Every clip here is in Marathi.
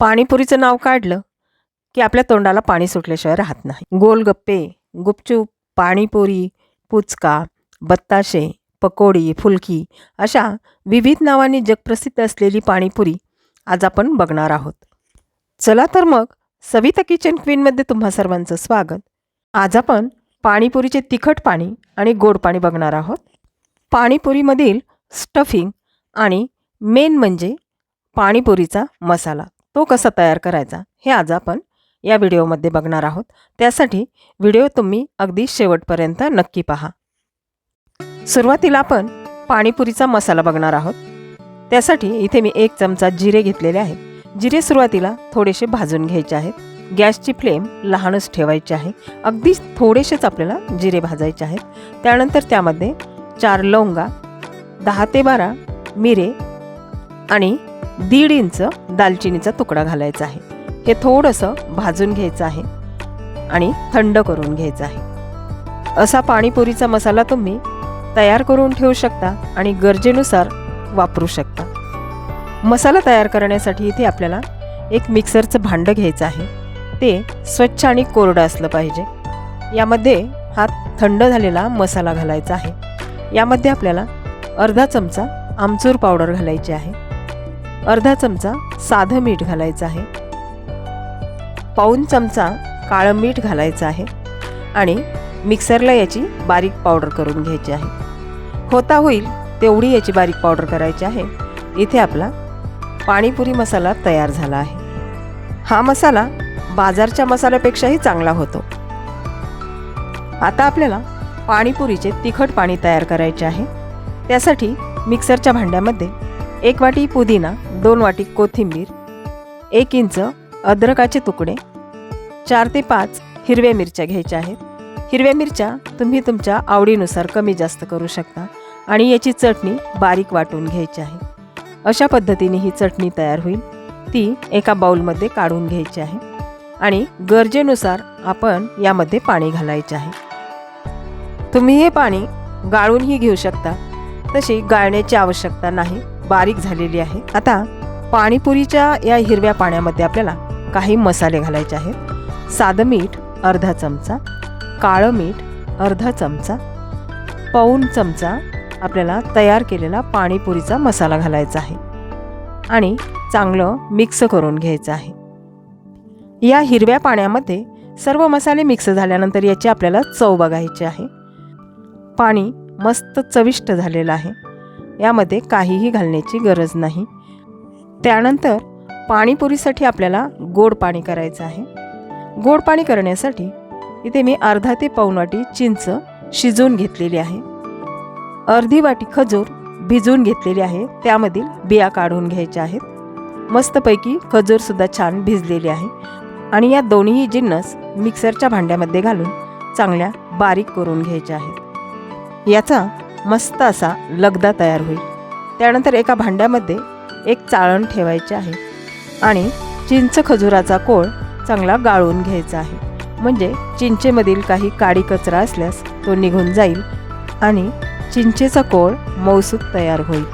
पाणीपुरीचं नाव काढलं की आपल्या तोंडाला पाणी सुटल्याशिवाय राहत नाही. गोलगप्पे गुपचूप पाणीपुरी पुचका बत्ताशे पकोडी फुलकी अशा विविध नावांनी जगप्रसिद्ध असलेली पाणीपुरी आज आपण बघणार आहोत. चला तर मग सविता किचन क्वीनमध्ये तुम्हा सर्वांचं स्वागत. आज आपण पाणीपुरीचे तिखट पाणी आणि गोड पाणी बघणार आहोत. पाणीपुरीमधील स्टफिंग आणि मेन म्हणजे पाणीपुरीचा मसाला. तो कसा तयार करायचा हे आज आपण या व्हिडिओमध्ये बघणार आहोत. त्यासाठी व्हिडिओ तुम्ही अगदी शेवटपर्यंत नक्की पहा. सुरुवातीला आपण पाणीपुरीचा मसाला बघणार आहोत. त्यासाठी इथे मी एक चमचा जिरे घेतलेले आहेत. जिरे सुरुवातीला थोडेसे भाजून घ्यायचे आहेत. गॅसची फ्लेम लहानच ठेवायची आहे. अगदी थोडेसेच आपल्याला जिरे भाजायचे आहेत. त्यानंतर त्यामध्ये चार लवंगा दहा ते बारा मिरे आणि दीड इंच दालचिनीचा तुकडा घालायचा आहे. हे थोडंसं भाजून घ्यायचं आहे आणि थंड करून घ्यायचं आहे. असा पाणीपुरीचा मसाला तुम्ही तयार करून ठेवू शकता आणि गरजेनुसार वापरू शकता. मसाला तयार करण्यासाठी इथे आपल्याला एक मिक्सरचं भांडं घ्यायचं आहे. ते स्वच्छ आणि कोरडं असलं पाहिजे. यामध्ये हा थंड झालेला मसाला घालायचा आहे. यामध्ये आपल्याला अर्धा चमचा आमचूर पावडर घालायची आहे. अर्धा चमचा साधं मीठ घालायचं आहे. पाऊन चमचा काळं मीठ घालायचं आहे आणि मिक्सरला याची बारीक पावडर करून घ्यायची आहे. होता होईल तेवढी याची बारीक पावडर करायची आहे. इथे आपला पाणीपुरी मसाला तयार झाला आहे. हा मसाला बाजारच्या मसाल्यापेक्षाही चांगला होतो. आता आपल्याला पाणीपुरीचे तिखट पाणी तयार करायचे आहे. त्यासाठी मिक्सरच्या भांड्यामध्ये एक वाटी पुदिना दोन वाटी कोथिंबीर एक इंच अद्रकाचे तुकडे चार ते पाच हिरव्या मिरच्या घ्यायच्या आहेत. हिरव्या मिरच्या तुम्ही तुमच्या आवडीनुसार कमी जास्त करू शकता आणि याची चटणी बारीक वाटून घ्यायची आहे. अशा पद्धतीने ही चटणी तयार होईल. ती एका बाऊलमध्ये काढून घ्यायची आहे आणि गरजेनुसार आपण यामध्ये पाणी घालायचे आहे. तुम्ही हे पाणी गाळूनही घेऊ शकता. तशी गाळण्याची आवश्यकता नाही. बारीक झालेली आहे. आता पाणीपुरीच्या या हिरव्या पाण्यामध्ये आपल्याला काही मसाले घालायचे आहेत. साधं मीठ अर्धा चमचा. काळं मीठ अर्धा चमचा. पाऊन चमचा आपल्याला तयार केलेला पाणीपुरीचा मसाला घालायचा आहे. आणि चांगलं मिक्स करून घ्यायचं आहे. या हिरव्या पाण्यामध्ये सर्व मसाले मिक्स झाल्यानंतर याची आपल्याला चव बघायची आहे. पाणी मस्त चविष्ट झालेलं आहे. यामध्ये काहीही घालण्याची गरज नाही. त्यानंतर पाणीपुरीसाठी आपल्याला गोड पाणी करायचं आहे. गोड पाणी करण्यासाठी इथे मी अर्धा ते पाऊण वाटी चिंच शिजवून घेतलेली आहे. अर्धी वाटी खजूर भिजवून घेतलेली आहे. त्यामधील बिया काढून घ्यायच्या आहेत. मस्तपैकी खजूरसुद्धा छान भिजलेली आहे. आणि या दोन्ही जिन्नस मिक्सरच्या भांड्यामध्ये घालून चांगल्या बारीक करून घ्यायच्या आहेत. याचा मस्त असा लगदा तयार होईल. त्यानंतर एका भांड्यामध्ये एक चाळण ठेवायचे आहे. आणि चिंच खजुराचा कोळ चांगला गाळून घ्यायचा आहे. म्हणजे चिंचेमधील काही काडी कचरा असल्यास तो निघून जाईल आणि चिंचेचा कोळ मौसूद तयार होईल.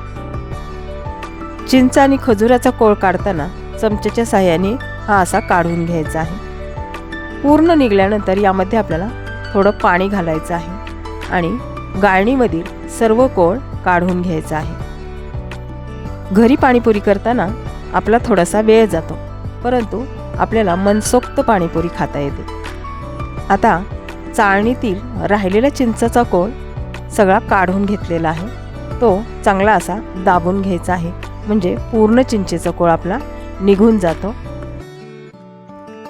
चिंच आणि खजुराचा कोळ काढताना चमच्याच्या साह्याने हा असा काढून घ्यायचा आहे. पूर्ण निघल्यानंतर यामध्ये आपल्याला थोडं पाणी घालायचं आहे आणि गाळणीमधील सर्व कोळ काढून घ्यायचा आहे. घरी पाणीपुरी करताना आपला थोडासा वेळ जातो. परंतु आपल्याला मनसोक्त पाणीपुरी खाता येते. आता चाळणीतील राहिलेला चिंचाचा कोळ सगळा काढून घेतलेला आहे. तो चांगला असा दाबून घ्यायचा आहे. म्हणजे पूर्ण चिंचेचा कोळ आपला निघून जातो.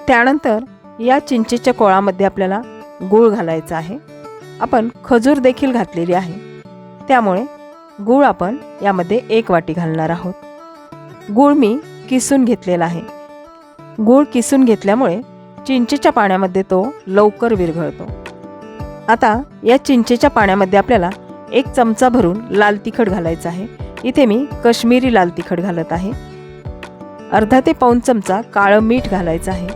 त्यानंतर या चिंचेच्या कोळामध्ये आपल्याला गूळ घालायचा आहे. आपण खजूर देखील घातलेली आहे. त्यामुळे गूळ आपण यामध्ये एक वाटी घालणार आहोत. गूळ मी किसून घेतलेला आहे. गूळ किसून घेतल्यामुळे चिंचेच्या पाण्यामध्ये तो लवकर विरघळतो. आता या चिंचेच्या पाण्यामध्ये आपल्याला एक चमचा भरून लाल तिखट घालायचं आहे. इथे मी कश्मीरी लाल तिखट घालत आहे. अर्धा ते पाऊन चमचा काळं मीठ घालायचं आहे.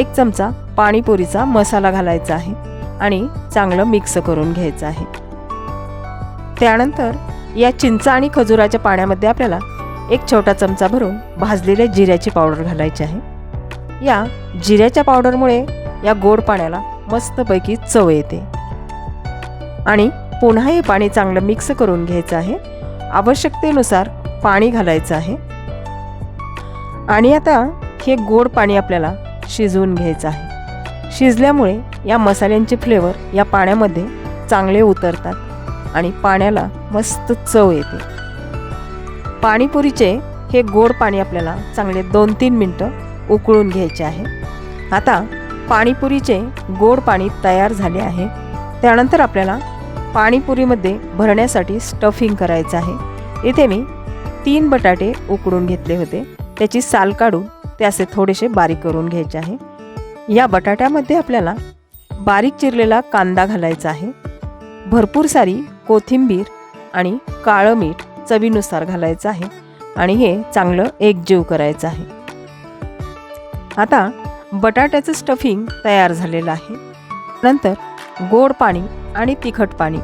एक चमचा पाणीपुरीचा मसाला घालायचा आहे आणि चांगलं मिक्स करून घ्यायचं आहे. त्यानंतर या चिंच आणि खजुराच्या पाण्यामध्ये आपल्याला एक छोटा चमचा भरून भाजलेल्या जिऱ्याची पावडर घालायची आहे. या जिऱ्याच्या पावडरमुळे या गोड पाण्याला मस्तपैकी चव येते. आणि पुन्हा हे पाणी चांगलं मिक्स करून घ्यायचं आहे. आवश्यकतेनुसार पाणी घालायचं आहे. आणि आता हे गोड पाणी आपल्याला शिजवून घ्यायचं आहे. शिजल्यामुळे या मसाल्यांचे फ्लेवर या पाण्यामध्ये चांगले उतरतात. आणि पाण्याला मस्त चव येते. पाणीपुरीचे हे गोड पाणी आपल्याला चांगले दोन तीन मिनटं उकळून घ्यायचे आहे. आता पाणीपुरीचे गोड पाणी तयार झाले आहे. त्यानंतर आपल्याला पाणीपुरीमध्ये भरण्यासाठी स्टफिंग करायचं आहे. इथे मी तीन बटाटे उकडून घेतले होते. त्याची साल काढून ते असे थोडेसे बारीक करून घ्यायचे आहे. या बटाट्यामध्ये आपल्याला बारीक चिरलेला कांदा घालायचा आहे. भरपूर सारी कोथिंबीर आणि काळं मीठ चवीनुसार घालायचं आहे आणि हे चांगलं एकजीव करायचं आहे. आता बटाट्याचं स्टफिंग तयार झालेलं आहे. नंतर गोड पाणी आणि तिखट पाणी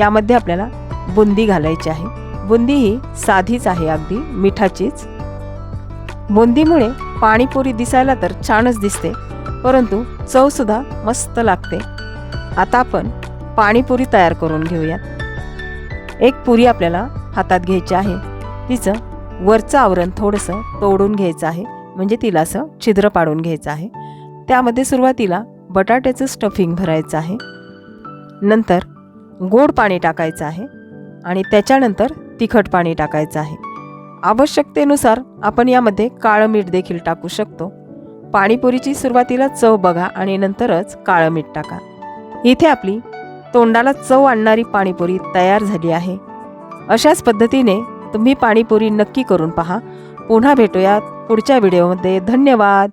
यामध्ये आपल्याला बुंदी घालायची आहे. बुंदी ही साधीच आहे अगदी मिठाचीच. बुंदीमुळे पाणीपुरी दिसायला तर छानच दिसते परंतु चवसुद्धा मस्त लागते. आता आपण पाणीपुरी तयार करून घेऊयात. एक पुरी आपल्याला हातात घ्यायची आहे. तिचं वरचं आवरण थोडंसं तोडून घ्यायचं आहे. म्हणजे तिला असं छिद्र पाडून घ्यायचं आहे. त्यामध्ये सुरुवातीला बटाट्याचं स्टफिंग भरायचं आहे. नंतर गोड पाणी टाकायचं आहे. आणि त्याच्यानंतर तिखट पाणी टाकायचं आहे. आवश्यकतेनुसार आपण यामध्ये काळं मीठ देखील टाकू शकतो. पाणीपुरीची सुरुवातीला चव बघा आणि नंतरच काळं मीठ टाका. इथे आपली तोंडाला चव आणणारी पाणीपुरी तयार झाली आहे. अशाच पद्धतीने तुम्ही पाणीपुरी नक्की करून पहा. पुन्हा भेटूयात पुढच्या व्हिडिओमध्ये. धन्यवाद.